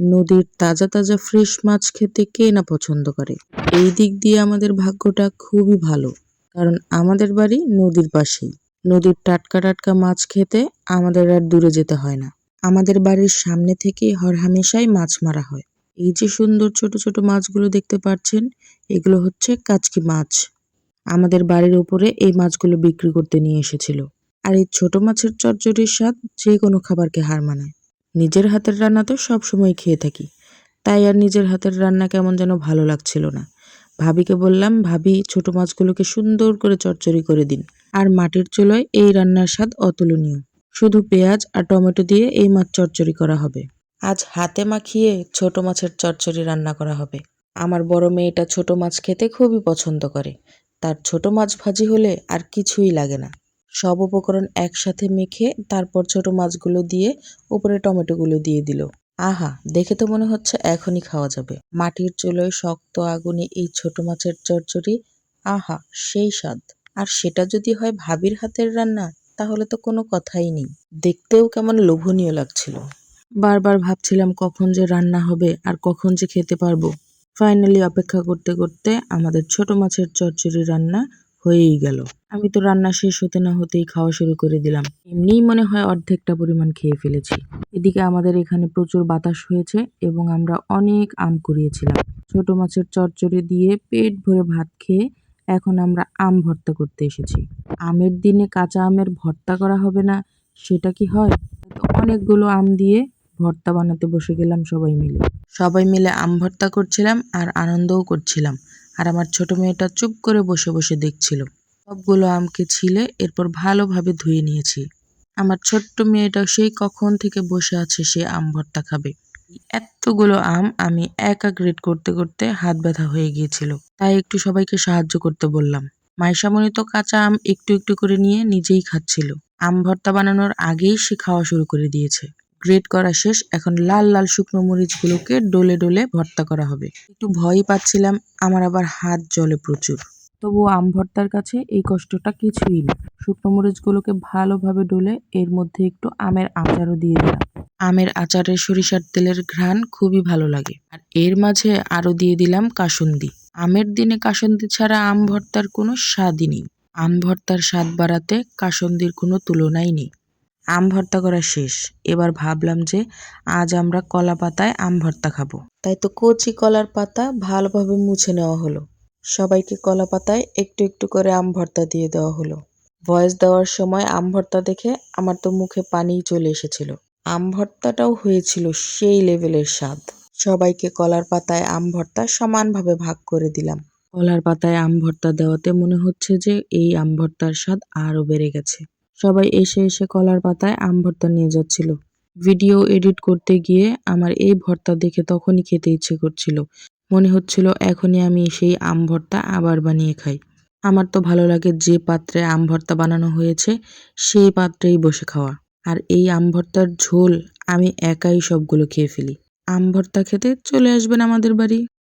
নদীর তাজা তাজা ফ্রেশ মাছ খেতে কে না পছন্দ করে? এই দিক দিয়ে আমাদের ভাগ্যটা খুবই ভালো, কারণ আমাদের বাড়ি নদীর পাশেই। নদীর টাটকা টাটকা মাছ খেতে আমাদের আর দূরে যেতে হয় না। আমাদের বাড়ির সামনে থেকেই হরহামেশাই মাছ মারা হয়। এই যে সুন্দর ছোট ছোট মাছগুলো দেখতে পাচ্ছেন, এগুলো হচ্ছে কাচকি মাছ। আমাদের বাড়ির উপরে এই মাছগুলো বিক্রি করতে নিয়ে এসেছিল। আর এই ছোট মাছের চচ্চড়ির স্বাদ যে কোনো খাবারকে হার মানায়। নিজের হাতের রান্না তো সবসময় খেয়ে থাকি। তাই আর নিজের হাতের রান্না কেমন যেন ভালো লাগছিল না। ভাবিকে বললাম, ভাবি, ছোট মাছগুলোকে সুন্দর করে চচ্চড়ি করে দিন। আর মাটির চুলোয় এই রান্নার স্বাদ অতুলনীয়। শুধু পেঁয়াজ আর টমেটো দিয়ে এই মাছ চচ্চড়ি করা হবে। আজ হাতে মাখিয়ে ছোট মাছের চচ্চড়ি রান্না করা হবে। আমার বড় মেয়েটা ছোট মাছ খেতে খুবই পছন্দ করে। তার ছোট মাছ ভাজি হলে আর কিছুই লাগে না। সব উপকরণ একসাথে মেখে তারপর ছোট মাছগুলো দিয়ে উপরে টমেটোগুলো দিয়ে দিল। আহা, দেখে তো মনে হচ্ছে এখনই খাওয়া যাবে। মাটির চুলোয় শক্ত আগুনে এই ছোট মাছের চচ্চড়ি, আহা, সেই স্বাদ। আর সেটা যদি হয় ভাবির হাতের রান্না, তাহলে তো কোনো কথাই নেই। দেখতেও কেমন লোভনীয় লাগছিল। বারবার ভাবছিলাম কখন যে রান্না হবে আর কখন যে খেতে পারব। ফাইনালি অপেক্ষা করতে করতে আমাদের ছোট মাছের চচ্চড়ি রান্না হয়েই গেল। আমি তো রান্না শেষ হতে না হতেই খাওয়া শুরু করে দিলাম। এমনিই মনে হয় অর্ধেকটা পরিমাণ খেয়ে ফেলেছি। এদিকে আমাদের এখানে প্রচুর বাতাস হয়েছে এবং আমরা অনেক আম কুড়িয়েছিলাম। ছোট মাছের চচ্চড়ি দিয়ে পেট ভরে ভাত খেয়ে এখন আমরা আম ভর্তা করতে এসেছি। আমের দিনে কাঁচা আমের ভর্তা করা হবে না, সেটা কি হয়? অনেকগুলো আম দিয়ে ভর্তা বানাতে বসে গেলাম সবাই মিলে। সবাই মিলে আম ভর্তা করছিলাম আর আনন্দও করছিলাম। আর আমার ছোট মেয়েটা চুপ করে বসে বসে দেখছিল। সবগুলো আমকে ছিলে, এরপর ভালোভাবে ধুয়ে নিয়েছি। আমার ছোট্ট মেয়েটা সেই কখন থেকে বসে আছে, সে আম ভর্তা খাবে। এতগুলো আম আমি একা গ্রেড করতে করতে হাত ব্যথা হয়ে গিয়েছিল। তাই একটু সবাইকে সাহায্য করতে বললাম। মাইশামণি তো কাঁচা আম একটু একটু করে নিয়ে নিজেই খাচ্ছিল। আম ভর্তা বানানোর আগেই সে খাওয়া শুরু করে দিয়েছে। গ্রেট করা শেষ, এখন লাল লাল শুকনো মরিচগুলোকে ডলে ডলে ভর্তা করা হবে। একটু ভয়ই পাচ্ছিলাম, আমার আবার হাত জলে প্রচুর। তবুও আম ভর্তার কাছে এই কষ্টটা কিছুই না। শুকনো মরিচগুলোকে ভালোভাবে ডলে, এর মধ্যে একটু আমের আচারও দিয়ে দিলাম। আমের আচারে সরিষার তেলের ঘ্রাণ খুবই ভালো লাগে। আর এর মাঝে আরও দিয়ে দিলাম কাসুন্দি। আমের দিনে কাসুন্দি ছাড়া আম ভর্তার কোনো স্বাদই নেই। আম ভর্তার স্বাদ বাড়াতে কাসন্দির কোনো তুলনাই নেই। আম ভর্তা করা শেষ। এবার ভাবলাম যে আজ আমরা কলা পাতায় আম ভর্তা খাব। তাই তো কচি কলার পাতা ভালোভাবে মুছে নেওয়া হলো। সবাইকে কলা পাতায় একটু একটু করে আম ভর্তা দিয়ে দেওয়া হলো। ভয়েস দেওয়ার সময় আম ভর্তা দেখে আমার তো মুখে পানিই চলে এসেছিল। আম ভর্তাটাও হয়েছিল সেই লেভেলের স্বাদ। সবাইকে কলার পাতায় আম ভর্তা সমানভাবে ভাগ করে দিলাম। কলার পাতায় আম ভর্তা দেওয়াতে মনে হচ্ছে যে এই আম ভর্তার স্বাদ আরও বেড়ে গেছে। সবাই এসে এসে কলার পাতায় আম ভর্তা নিয়ে যাচ্ছিল। ভিডিও এডিট করতে গিয়ে আমার এই ভর্তা দেখে তখনই খেতে ইচ্ছে করছিল। মনে হচ্ছিল এখনই আমি সেই আম ভর্তা আবার বানিয়ে খাই। আমার তো ভালো লাগে যে পাত্রে আম ভর্তা বানানো হয়েছে, সেই পাত্রেই বসে খাওয়া। আর এই আম ভর্তার ঝোল আমি একাই সবগুলো খেয়ে ফেলি। আম ভর্তা খেতে চলে আসবেন আমাদের বাড়ি।